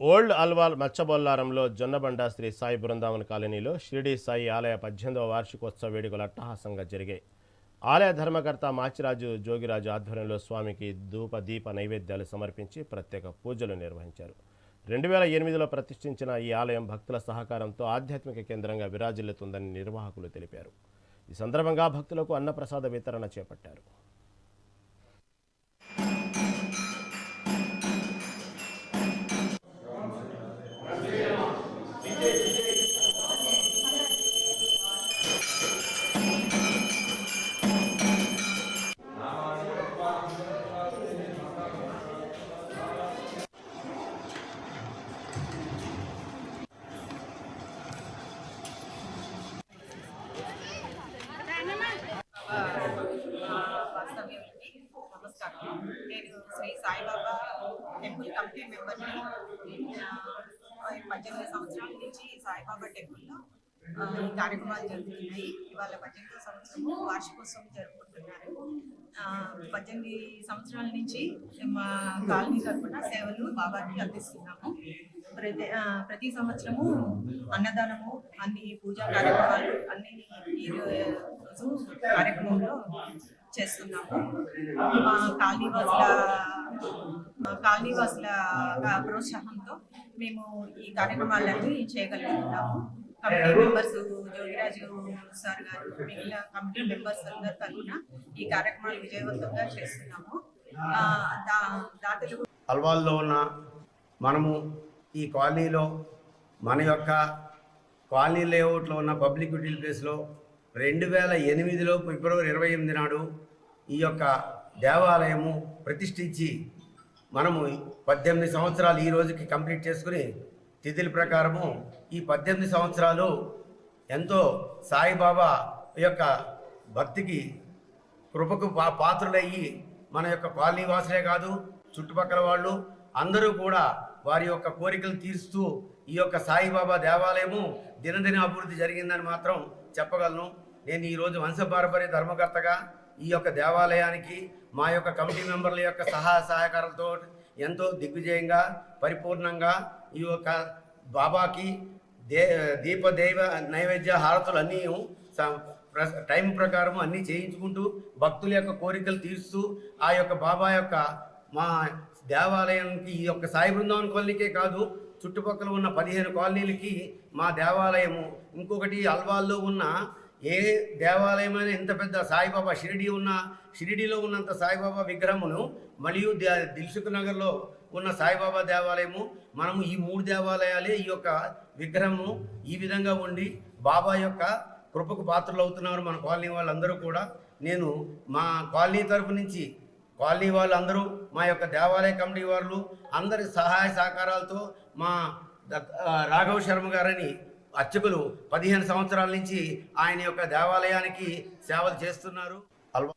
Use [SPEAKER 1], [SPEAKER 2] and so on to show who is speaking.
[SPEAKER 1] Old Alwal మచ్చబొల్లారంలో జొన్నబండ శ్రీ సాయి బృందావన కాలనీలో షిరిడి సాయి ఆలయ పద్దెనిమిదవ వార్షికోత్సవ వేడుకలు అట్టహాసంగా జరిగాయి. ఆలయ ధర్మకర్త మాచిరాజు జోగిరాజు ఆధ్వర్యంలో స్వామికి ధూప దీప నైవేద్యాలు సమర్పించి ప్రత్యేక పూజలు నిర్వహించారు. రెండు వేల ఎనిమిదిలో ప్రతిష్ఠించిన ఈ ఆలయం భక్తుల సహకారంతో ఆధ్యాత్మిక కేంద్రంగా విరాజిల్లుతుందని నిర్వాహకులు తెలిపారు. ఈ సందర్భంగా భక్తులకు అన్నప్రసాద వితరణ చేపట్టారు.
[SPEAKER 2] నమస్కారం నేను శ్రీ సాయిబాబా టెంపుల్ కమిటీ మెంబర్ని ఆ, పద్దెనిమిది సంవత్సరాల నుంచి సాయిబాబా టెంపుల్లో ఈ కార్యక్రమాలు జరుగుతున్నాయి. ఇవాళ పద్దెనిమిదో సంవత్సరము వార్షికోత్సవం జరుపుకుంటున్నారు. ఆ, పద్దెనిమిది సంవత్సరాల నుంచి మా కాలనీ తరఫున సేవలు బాబాకి అందిస్తున్నాము. ప్రతి ప్రతి సంవత్సరము అన్నదానము అన్ని పూజా కార్యక్రమాలు అన్ని ఈ రోజు కార్యక్రమంలో చేస్తున్నాము. మా కాలనీ వాసుల మా కాలనీ వాసుల ప్రోత్సాహంతో మేము ఈ కార్యక్రమాలన్నీ చేయగలుగుతున్నాము. కమిటీ మెంబర్స్ జోగిరాజు సార్ గారు మిగిలిన కమిటీ మెంబర్స్ అందరి తరఫున ఈ కార్యక్రమాలు విజయవంతంగా చేస్తున్నాము. దాతలు
[SPEAKER 3] అల్వాల్లో ఉన్న మనము ఈ కాలనీలో మన యొక్క కాలనీ లేఅవుట్లో ఉన్న పబ్లిక్ యూటిలిటీ ప్లేస్లో రెండు వేల ఎనిమిదిలో ఫిబ్రవరి ఇరవై ఎనిమిది నాడు ఈ యొక్క దేవాలయము ప్రతిష్ఠించి మనము పద్దెనిమిది సంవత్సరాలు ఈ రోజుకి కంప్లీట్ చేసుకుని తిథుల ప్రకారము ఈ పద్దెనిమిది సంవత్సరాలు ఎంతో సాయిబాబా యొక్క భక్తికి కృపకు పా పాత్రులయ్యి మన యొక్క కాలనీ వాసులే కాదు చుట్టుపక్కల వాళ్ళు అందరూ కూడా వారి యొక్క కోరికలు తీరుస్తూ ఈ యొక్క సాయిబాబా దేవాలయము దినదిన అభివృద్ధి జరిగిందని మాత్రం చెప్పగలను. నేను ఈరోజు వంశపారపర్య ధర్మకర్తగా ఈ యొక్క దేవాలయానికి మా యొక్క కమిటీ మెంబర్ల యొక్క సహాయ సహకారంతో ఎంతో దిగ్విజయంగా పరిపూర్ణంగా ఈ యొక్క బాబాకి దే దీప దైవ నైవేద్య హారతులు అన్నీ స- ప్ర- టైం ప్రకారం అన్నీ చేయించుకుంటూ భక్తుల యొక్క కోరికలు తీరుస్తూ ఆ యొక్క బాబా యొక్క మా దేవాలయానికి ఈ యొక్క సాయి బృందావన్ కాలనీకే కాదు చుట్టుపక్కల ఉన్న పదిహేను కాలనీలకి మా దేవాలయము ఇంకొకటి అల్వాల్లో ఉన్న ఏ దేవాలయమైన ఇంత పెద్ద సాయిబాబా షిరిడి ఉన్న షిరిడిలో ఉన్నంత సాయిబాబా విగ్రహమును మరియు దిల్సుఖ్ నగర్లో ఉన్న సాయిబాబా దేవాలయము మనము ఈ మూడు దేవాలయాలే ఈ యొక్క విగ్రహము ఈ విధంగా ఉండి బాబా యొక్క కృపకు పాత్రలు అవుతున్నారు మన కాలనీ వాళ్ళందరూ కూడా. నేను మా కాలనీ తరపు నుంచి కాలనీ వాళ్ళందరూ మా యొక్క దేవాలయ కమిటీ వాళ్ళు అందరి సహాయ సహకారాలతో మా రాఘవ శర్మ గారని అర్చకులు పదిహేను సంవత్సరాల నుంచి ఆయన యొక్క దేవాలయానికి సేవలు చేస్తున్నారు. అల్వా